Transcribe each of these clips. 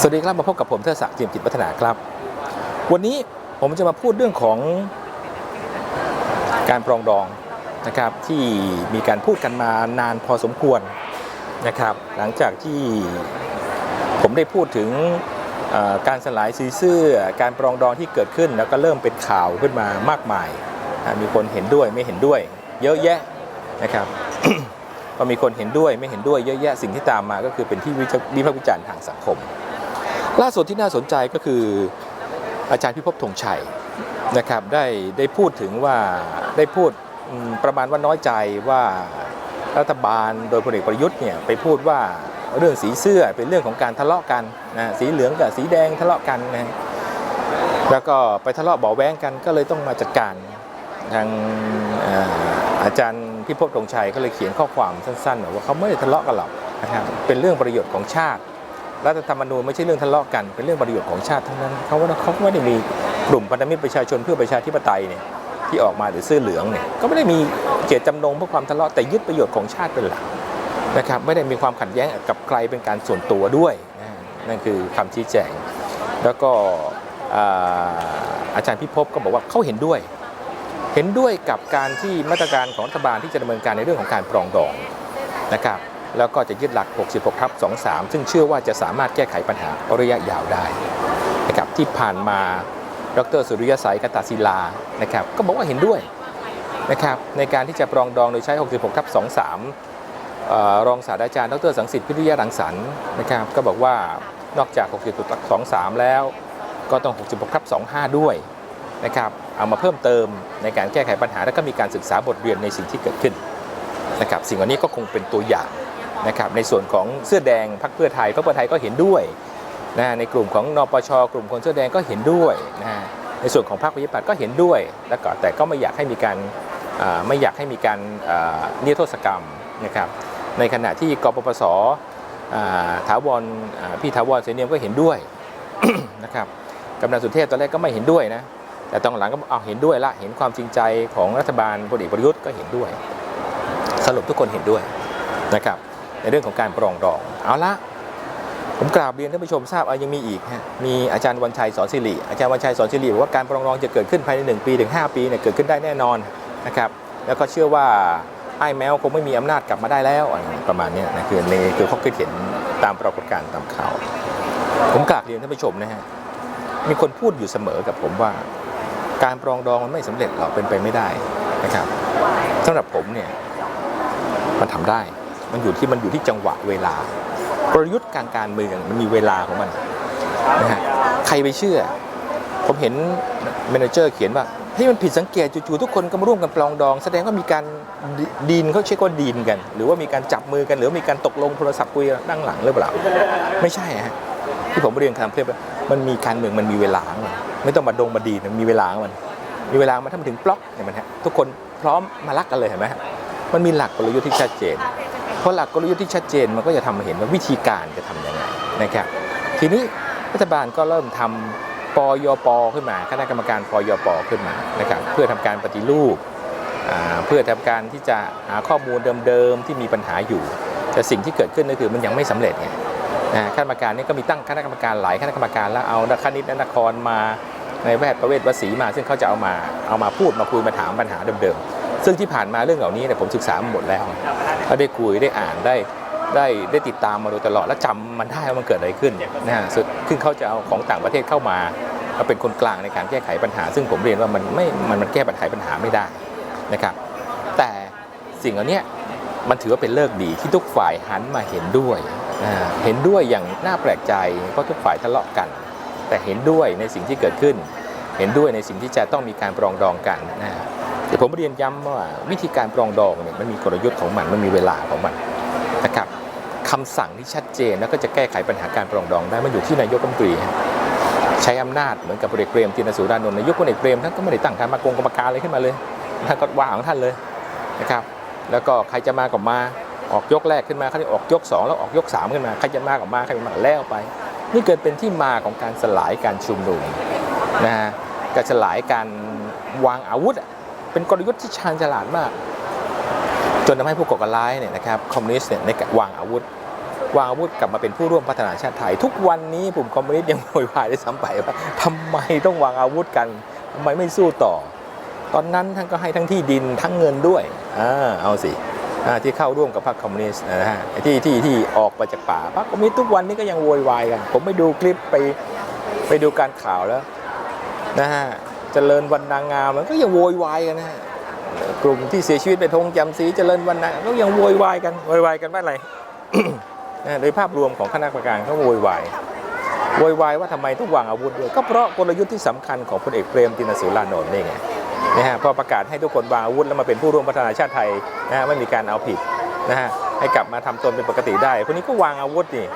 สวัสดีครับมาพบกับผมเทอศักดิ์เจียมจิตพัฒนาครับ วันนี้ผมจะมาพูดเรื่องของการปรองดองนะครับที่มีการพูดกันมานานพอสมควรนะครับ หลังจากที่ผมได้พูดถึงการสลายสีเสื้อ การปรองดองที่เกิดขึ้น แล้วก็เริ่มเป็นข่าวขึ้นมามากมาย มีคนเห็นด้วยไม่เห็นด้วย เยอะแยะนะครับพอมีคนเห็นด้วยไม่เห็นด้วยเยอะแยะสิ่งที่ตามมาก็คือเป็นที่วิพากษ์วิจารณ์ทางสังคม ล่าสุดที่น่าสนใจก็คืออาจารย์พิภพธงชัยนะครับได้ได้พูดถึงว่าได้พูดประมาณว่าน้อยใจว่ารัฐบาลโดยพลเอกประยุทธ์เนี่ยไปพูดว่าเรื่องสีเสื้อเป็นเรื่องของการทะเลาะกันนะสีเหลืองกับสีแดงทะเลาะกันนะแล้วก็ไปทะเลาะเบาแว้งกันก็เลยต้องมาจัดการทางอาจารย์พิภพธงชัยก็เลยเขียนข้อความสั้นๆว่าเขาไม่ได้ทะเลาะกันหรอกนะครับเป็นเรื่องประโยชน์ของชาติ รัฐธรรมนูญไม่ใช่เรื่องทะเลาะกัน เป็นเรื่องประโยชน์ของชาติทั้งนั้นเขาว่าเขาไม่ได้มีกลุ่มพันธมิตรประชาชนเพื่อประชาธิปไตยเนี่ยที่ออกมาหรือเสื้อเหลืองเนี่ยก็ไม่ได้มีเจตจำนงเพื่อความทะเลาะแต่ยึดประโยชน์ของชาติเป็นหลักนะครับไม่ได้มีความขัดแย้งกับใครเป็นการส่วนตัวด้วยนั่นคือคำชี้แจง แล้วก็อาอาจารย์พิภพก็บอกว่าเขาเห็นด้วย เห็นด้วยกับการที่มาตรการของรัฐบาลที่จะดำเนินการในเรื่องของการปรองดองนะครับ แล้วก็จะยึดหลัก 66 ทับ 23 ซึ่งเชื่อว่าจะสามารถแก้ไขปัญหาระยะยาวได้นะครับที่ผ่านมาดรสุริยสัยกตาศิลานะครับก็บอกว่าเห็นด้วยนะครับในการที่จะปรองดองโดยใช้ 66 ทับ 23ออรองศาสตราจารย์ ดรสังสิทธิ์พิทยารังสรรค์นะครับก็บอกว่านอกจาก 66 ทับ 23 แล้ว ก็ต้อง 66 ทับ 25 ด้วยนะครับเอามาเพิ่มเติมในการแก้ไขปัญหา แล้วก็มีการศึกษาบทเรียนในสิ่งที่เกิดขึ้นนะครับสิ่งเหล่านี้ก็คงเป็นตัวอย่าง นะครับในส่วนของเสื้อแดงพรรคเพื่อไทยพรรคเพื่อไทยก็เห็นด้วยนะในกลุ่มของนปช กลุ่มคนเสื้อแดงก็เห็นด้วยนะในส่วนของพรรคประชาธิปัตย์ก็เห็นด้วย แล้วก็แต่ก็ไม่อยากให้มีการไม่อยากให้มีการอ่านิรโทษกรรมนะครับในขณะที่กปปสอ่าถาวรพี่ถาวรเสนียมก็เห็นด้วยนะครับกำนันสุเทพตอนแรกก็ไม่เห็นด้วยนะแต่ตอนหลังก็เอาเห็นด้วยละเห็นความจริงใจของรัฐบาลพลเอกประยุทธ์ก็เห็นด้วย สรุปทุกคนเห็นด้วยนะครับ ในเรื่องของการปรองดองเอาละผมกราบเรียนท่านผู้ชมทราบเอายังมีอีกฮะมีอาจารย์วันชัยสอนสิริอาจารย์วันชัยสอนสิริบอกว่าการปรองดองจะเกิดขึ้นภายใน 1 ปีถึง 5 ปีเนี่ยเกิดขึ้นได้แน่นอนนะครับแล้วก็เชื่อว่าไอ้แมวคงไม่มีอำนาจกลับมาได้แล้วประมาณนี้นะคือในคือเขาคิดเห็นตามปรากฏการณ์ตามข่าวผมกราบเรียนท่านผู้ชมนะฮะมีคนพูดอยู่เสมอกับผมว่า การปรองดองมันไม่สำเร็จหรอกเป็นไปไม่ได้นะครับสำหรับผมเนี่ยมันทำได้ มันอยู่ที่มันอยู่ที่จังหวะเวลากลยุทธ์การการเมืองมันมีเวลาของมันนะฮะใครไปเชื่อ ผมเห็นเมเนเจอร์เขียนว่าเฮ้ยมันผิดสังเกตจู่ๆทุกคนก็มาร่วมกันปลองดอง แสดงว่ามีการดีนเขาเช็คว่าดีนกัน หรือว่ามีการจับมือกัน หรือมีการตกลงโทรศัพท์คุยกันนั่งหลังหรือเปล่า ไม่ใช่ฮะที่ผมเรียนคำเพื่อนมันมีการเมืองมันมีเวลาของมันไม่ต้องมาดงมาดีนมันมีเวลาของมัน มีเวลามาถ้ามันถึงบล็อกเนี่ยมันฮะทุกคนพร้อมมารักกันเลยเห็นไหมฮะมันมีหลักกลยุทธ์ที่ชัดเจน เพราะหลักกลยุทธ์ที่ชัดเจนมันก็จะทำให้เห็นว่าวิธีการจะทำยังไงนะครับ ทีนี้รัฐบาลก็เริ่มทำปยปขึ้นมา คณะกรรมการปยปขึ้นมานะครับเพื่อทำการปฏิรูปอ่าเพื่อทำการที่จะหาข้อมูลเดิมๆที่มีปัญหาอยู่ แต่สิ่งที่เกิดขึ้นก็คือมันยังไม่สำเร็จไง นะคณะกรรมการนี้ก็มีตั้งคณะกรรมการหลายคณะกรรมการแล้วเอานักคณิตและนครมาในแพทย์ประเวศวสีมา ซึ่งเขาจะเอามาเอามาพูดมาคุยมาถามปัญหาเดิมๆซึ่งที่ผ่านมาเรื่องเหล่านี้เนี่ยผมศึกษามาหมดแล้ว ก็ได้คุยได้อ่านได้ได้ได้ติดตามมาโดยตลอดและจำมันได้ว่ามันเกิดอะไรขึ้นนะฮะสุดขึ้นเขาจะเอาของต่างประเทศเข้ามามาเป็นคนกลางในการแก้ไขปัญหา ซึ่งผมเรียนว่ามันไม่มันมันแก้ปัญหาปัญหาไม่ได้นะครับ แต่สิ่งเหล่านี้มันถือว่าเป็นเลิกดีที่ทุกฝ่ายหันมาเห็นด้วยเห็นด้วยอย่างน่าแปลกใจเพราะทุกฝ่ายทะเลาะกัน แต่เห็นด้วยในสิ่งที่เกิดขึ้น เห็นด้วยในสิ่งที่จะต้องมีการปรองดองกันนะฮะ แต่ผมเรียนย้ำว่าวิธีการปรองดองเนี่ยมันมีกลยุทธ์ของมันมันมีเวลาของมันนะครับคำสั่งที่ชัดเจนแล้วก็จะแก้ไขปัญหาการปรองดองได้มันอยู่ที่นายกรัฐมนตรีใช้อำนาจเหมือนกับพลเอกเปรมตินสุรานนท์นายกพลเอกเปรมท่านก็ไม่ได้ตั้งคณะกรรมการอะไรขึ้นมาเลยท่านก็ว่างของท่านเลยนะครับ แล้วก็ใครจะมาก็มาออกยกแรกขึ้นมาเขาจะออกยกสองแล้วออกยกสามขึ้นมาใครจะมาก็มาใครจะมาแล้วไป นี่เกิดเป็นที่มาของการสลายการชุมนุมนะฮะการสลายการวางอาวุธ เป็นกลยุทธ์ที่ชาญฉลาดมาก จนทำให้ผู้ก่อการร้ายเนี่ยนะครับคอมมิวนิสต์เนี่ยในการวางอาวุธ วางอาวุธกลับมาเป็นผู้ร่วมพัฒนาชาติไทย ทุกวันนี้กลุ่มคอมมิวนิสต์ยังโวยวายได้ซ้ำไปว่าทำไมต้องวางอาวุธกันทำไมไม่สู้ต่อ ตอนนั้นท่านก็ให้ทั้งที่ดินทั้งเงินด้วยอ่าเอาสิที่เข้าร่วมกับพรรคคอมมิวนิสต์นะฮะที่ที่ที่ออกมาจากป่าพรรคคอมมิวนิสต์ทุกวันนี้ก็ยังโวยวายกัน ผมไปดูคลิปไปไปดูการข่าวแล้วนะฮะ เจริญวันนางงามมันก็ยังโวยวายกันนะกลุ่มที่เสียชีวิตไปทงจำศรีเจริญวันนางก็ยังโวยวายกันโวยวายกันว่าอะไรนะโดยภาพรวมของคณะกรรมการเขาโวยวายโวยวายว่าทำไมต้องวางอาวุธด้วยก็เพราะกลยุทธ์ที่สำคัญของพลเอกเปรมตินสุรานนท์นี่ไงนะฮะพอประกาศให้ทุกคนวางอาวุธแล้วมาเป็นผู้ร่วมพัฒนาชาติไทยนะฮะไม่มีการเอาผิดนะฮะให้กลับมาทำตนเป็นปกติได้พวกนี้ก็วางอาวุธนี่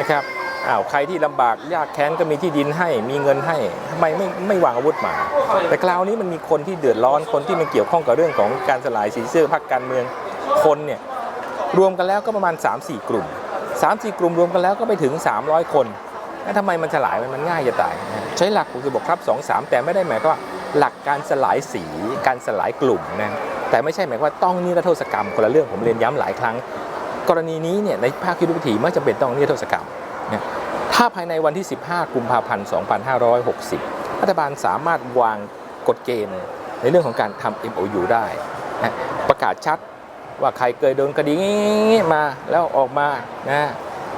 นะครับ อ้าวใครที่ลำบากยากแค้นก็มีที่ดินให้มีเงินให้ทำไมไม่ไม่วางอาวุธมา แต่คราวนี้มันมีคนที่เดือดร้อนคนที่มันเกี่ยวข้องกับเรื่องของการสลายสีเสื้อพรรคการเมืองคนเนี่ยรวมกันแล้วก็ประมาณ 3-4 กลุ่ม 3-4 กลุ่มรวมกันแล้วก็ไปถึง 300 คนแล้วทำไมมันสลายมันมันง่ายจะตาย ใช้หลัก60บวกครับ2 3 แต่ไม่ได้หมายว่าหลักการสลายสีการสลายกลุ่มนะแต่ไม่ใช่หมายว่าต้องนิรโทษกรรมคนละเรื่องผมเรียนย้ำหลายครั้ง กรณีนี้เนี่ยในภาคยุทธวิธีไม่จำเป็นต้องนิรโทษกรรม นะถ้าภายในวันที่ 15 กุมภาพันธ์ 2560 รัฐบาลสามารถวางกฎเกณฑ์ในเรื่องของการทำ MOU ได้นะประกาศชัดว่าใครเคยโดนคดีมาแล้วออกมานะ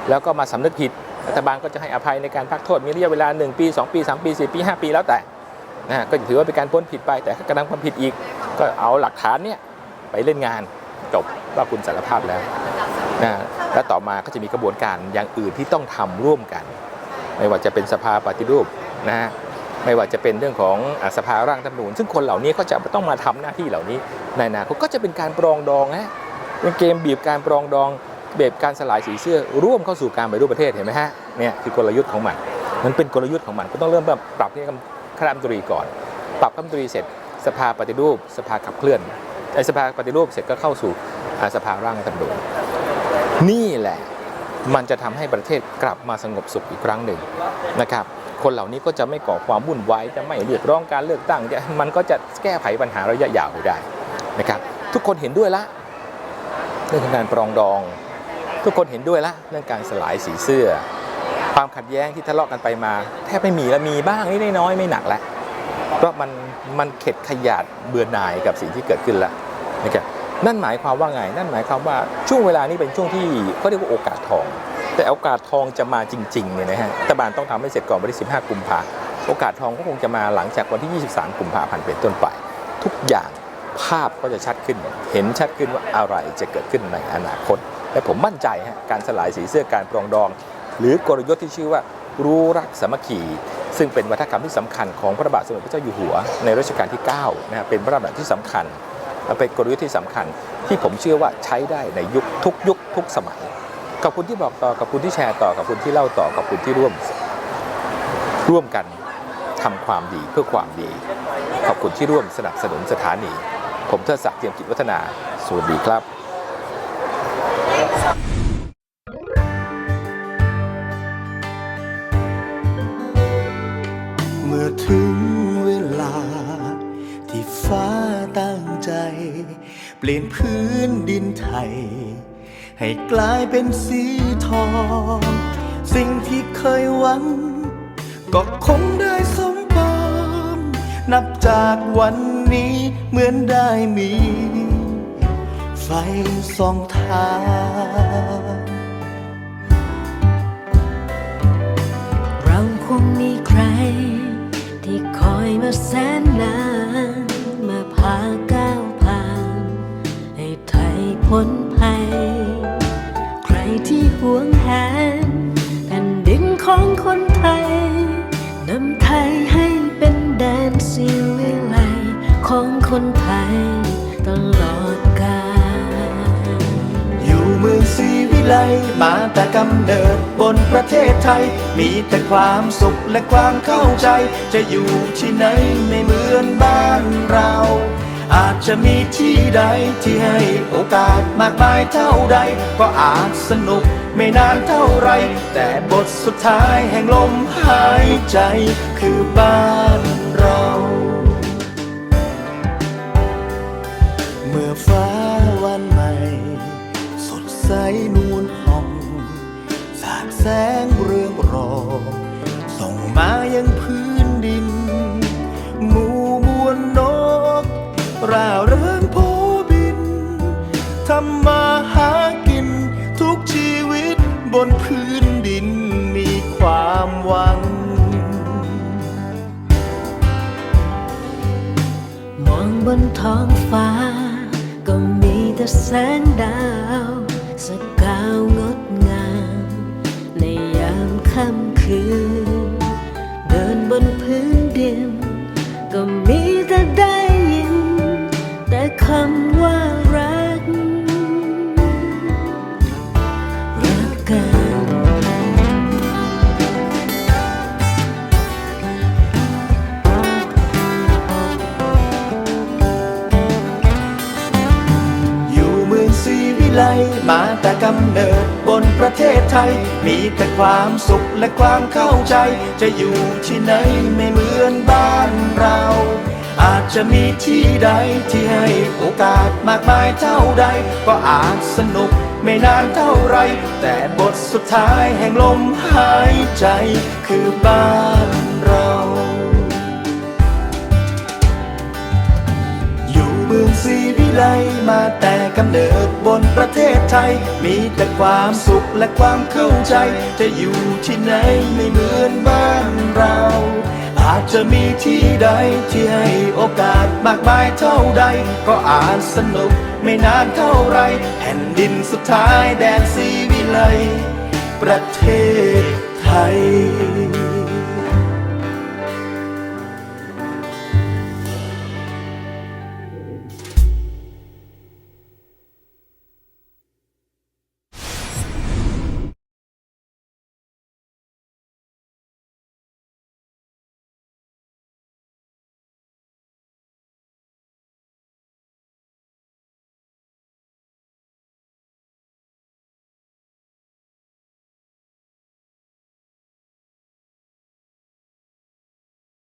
แล้วก็มาสำนึกผิดรัฐบาลก็จะให้อภัยในการพักโทษมีระยะเวลา 1 ปี 2 ปี 3 ปี 4 ปี 5 ปีแล้วแต่นะก็ถือว่าเป็นการพ้นผิดไป แต่ถ้ากระทำความผิดอีก ก็เอาหลักฐานเนี่ยไปเล่นงานจบว่าคุณสารภาพแล้วนะ และต่อมาก็จะมีกระบวนการอย่างอื่นที่ต้องทำร่วมกัน ไม่ว่าจะเป็นสภาปฏิรูปนะฮะไม่ว่าจะเป็นเรื่องของอสภาร่างรัฐธรรมนูญซึ่งคนเหล่านี้ก็จะต้องมาทำหน้าที่เหล่านี้ในอนาคตก็จะเป็นการปรองดองนะเป็นเกมบีบการปรองดองแบบการสลายสีเสื้อร่วมเข้าสู่การปฏิรูปประเทศเห็นไหมฮะเนี่ยคือกลยุทธ์ของมันมันเป็นกลยุทธ์ของมันก็ต้องเริ่มแบบปรับที่คณะรัฐมนตรีก่อน ปรับคณะรัฐมนตรีเสร็จ สภาปฏิรูป สภาขับเคลื่อนไอ้สภาปฏิรูปเสร็จก็เข้าสู่สภาร่างรัฐธรรมนูญ นี่แหละมันจะทำให้ประเทศกลับมาสงบสุขอีกครั้งหนึ่งนะครับ คนเหล่านี้ก็จะไม่ก่อความวุ่นวายจะไม่เรียกร้องการเลือกตั้งมันก็จะแก้ไขปัญหาระยะยาวได้นะครับ ทุกคนเห็นด้วยละเรื่องการปรองดอง ทุกคนเห็นด้วยละเรื่องการสลายสีเสื้อ ความขัดแย้งที่ทะเลาะกันไปมา แทบไม่มีแล้วมีบ้างนิดน้อยไม่หนักแล้วเพราะมันมันเข็ดขยาดเบื่อหน่ายกับสิ่งที่เกิดขึ้นแล้วนะครับ นั่นหมายความว่าไง นั่นหมายความว่าช่วงเวลานี้เป็นช่วงที่เขาเรียกว่าโอกาสทอง แต่โอกาสทองจะมาจริงๆเนี่ยนะฮะรัฐบาลต้องทำให้เสร็จก่อนวันที่ 15 กุมภาโอกาสทองก็คงจะมาหลังจากวันที่ 23 กุมภาพันธ์เป็นต้นไป ทุกอย่างภาพก็จะชัดขึ้น เห็นชัดขึ้นว่าอะไรจะเกิดขึ้นในอนาคต และผมมั่นใจฮะการสลายสีเสื้อการปรองดอง หรือกลยุทธ์ที่ชื่อว่ารู้รักสามัคคีซึ่งเป็นวัฒกรรมที่สำคัญของพระบาทสมเด็จพระเจ้าอยู่หัวในรัชกาลที่9นะฮะเป็นพระราชบัญญัติที่สำคัญ เป็นกลยุทธ์ที่สำคัญ ที่ผมเชื่อว่าใช้ได้ในยุคทุกยุคทุกสมัยขอบคุณที่บอกต่อขอบคุณที่แชร์ต่อขอบคุณที่เล่าต่อขอบคุณที่ร่วม ร่วมกันทำความดีเพื่อความดี ขอบคุณที่ร่วมสนับสนุนสถานี ผมเทิดศักดิ์เทียมกิจวัฒนา สวัสดีครับเมื่อถึง ตั้งใจ เปลี่ยนพื้นดินไทย ให้กลายเป็นสีทอง สิ่งที่เคยหวัง ก็คงได้สมปองนับจากวันนี้เหมือนได้มี ไฟสองทางเราคงมีใคร ที่คอยมาแสนนาน ไลมาแต่กำเนิดบนประเทศไทย มีแต่ความสุขและความเข้าใจ จะอยู่ที่ไหนไม่เหมือนบ้านเรา อาจจะมีที่ใดที่ให้โอกาสมากมายเท่าใด ก็อาจสนุกไม่นานเท่าไร แต่บทสุดท้ายแห่งลมหายใจคือบ้านเราเมื่อฟ้าวันใหม่ สดใสนวลผ่องแส งเรืองรองส่องมายังพื้นดิน หมู่มวลนก ร่าเริงโพบินทำมาหากิน ทุกชีวิตบนพื้นดินมีความหวัง มองบนท้องฟ้า ก็มีแต่แสงดาวสกาวง รักกันอยู่เมืองศรีวิไลมาแต่กำเนิดบนประเทศไทย มีแต่ความสุขและความเข้าใจ จะอยู่ที่ไหนไม่เหมือนบ้านเรา อาจจะมีที่ใดที่ให้โอกาสมากมายเท่าใด ก็อาจสนุก ไม่นานเท่าไร แต่บทสุดท้ายแห่งลมหายใจคือบ้านเรา อยู่เมืองศรีวิไลมาแต่กำเนิดบนประเทศไทย มีแต่ความสุขและความเข้าใจ จะอยู่ที่ไหนไม่เหมือนบ้านเราอาจจะมีที่ใดที่ให้โอกาสมากมายเท่าใด ก็อาจสนุกไม่นานเท่าไรแผ่นดินสุดท้ายแดนสีวิไลประเทศไทย